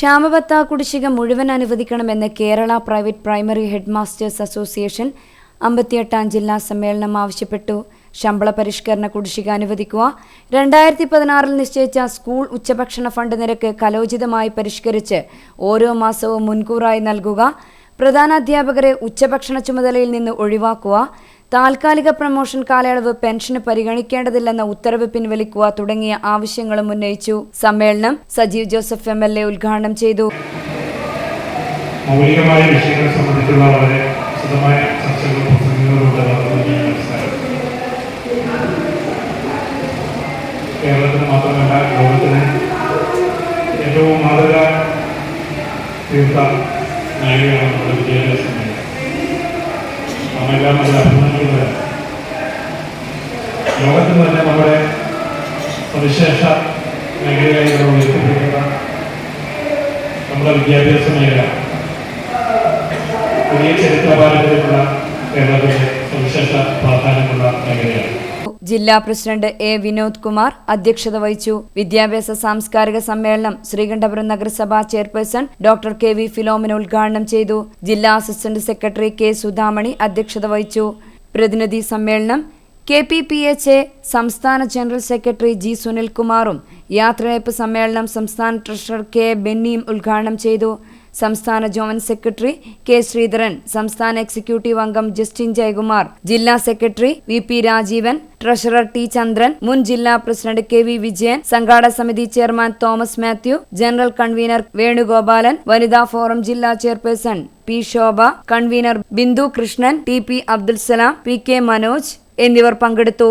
ക്ഷാമബത്ത കുടിശ്ശിക മുഴുവൻ അനുവദിക്കണമെന്ന് Kerala private primary head masters association അമ്പത്തിയെട്ടാം ജില്ലാ സമ്മേളനം ആവശ്യപ്പെട്ടു. ശമ്പള പരിഷ്കരണ കുടിശ്ശിക അനുവദിക്കുക. രണ്ടായിരത്തി പതിനാറിൽ നിശ്ചയിച്ച സ്കൂൾ ഉച്ചഭക്ഷണ ഫണ്ട് നിരക്ക് കലോചിതമായി പരിഷ്കരിച്ച് ഓരോ മാസവും മുൻകൂറായി നൽകുക. പ്രധാന അധ്യാപകരെ ഉച്ചഭക്ഷണ ചുമതലയിൽ നിന്ന് ഒഴിവാക്കുക. താൽക്കാലിക പ്രമോഷൻ കാലയളവ് പെൻഷന് പരിഗണിക്കേണ്ടതില്ലെന്ന ഉത്തരവ് പിൻവലിക്കുക തുടങ്ങിയ ആവശ്യങ്ങളും ഉന്നയിച്ചു. സമ്മേളനം Sajeev Joseph M L A ഉദ്ഘാടനം ചെയ്തു. ഏറ്റവും മാതൃക നമ്മുടെ നമ്മെല്ലാം നല്ല അഭിമാനിക്കുന്നത് ലോകത്തിന് തന്നെ നമ്മുടെ സവിശേഷ മേഖലയായി നമ്മൾ ഉയർത്തിപ്പിടിക്കുന്ന നമ്മുടെ വിദ്യാഭ്യാസ മേഖല പുതിയ ചരിത്ര പാരമ്പര്യമുള്ള കേരളത്തിലെ സവിശേഷ ജില്ലാ പ്രസിഡന്റ് എ വിനോദ് കുമാർ അധ്യക്ഷത വഹിച്ചു. വിദ്യാഭ്യാസ സാംസ്കാരിക സമ്മേളനം ശ്രീകണ്ഠപുരം നഗരസഭാ chairperson doctor K V Philomina ഉദ്ഘാടനം ചെയ്തു. ജില്ലാ അസിസ്റ്റന്റ് സെക്രട്ടറി കെ സുധാമണി അധ്യക്ഷത വഹിച്ചു. പ്രതിനിധി സമ്മേളനം K P P H A സംസ്ഥാന ജനറൽ സെക്രട്ടറി ജി സുനിൽകുമാറും. യാത്രയയപ്പ് സമ്മേളനം സംസ്ഥാന ട്രഷറർ കെ ബെന്നിയും ഉദ്ഘാടനം ചെയ്തു. സംസ്ഥാന ജോയിന്റ് സെക്രട്ടറി കെ ശ്രീധരൻ സംസ്ഥാന എക്സിക്യൂട്ടീവ് അംഗം ജസ്റ്റിൻ ജയകുമാർ ജില്ലാ secretary V P Rajeevan treasurer T Chandran മുൻ ജില്ലാ പ്രസിഡന്റ് കെ വി വിജയൻ സംഘാടക സമിതി chairman Thomas Mathew general convener Venugopalan വനിതാ ഫോറം ജില്ലാ chairperson P Shobha convener Bindu Krishnan T P Abdul Salam P K Manoj എന്നിവർ പങ്കെടുത്തു.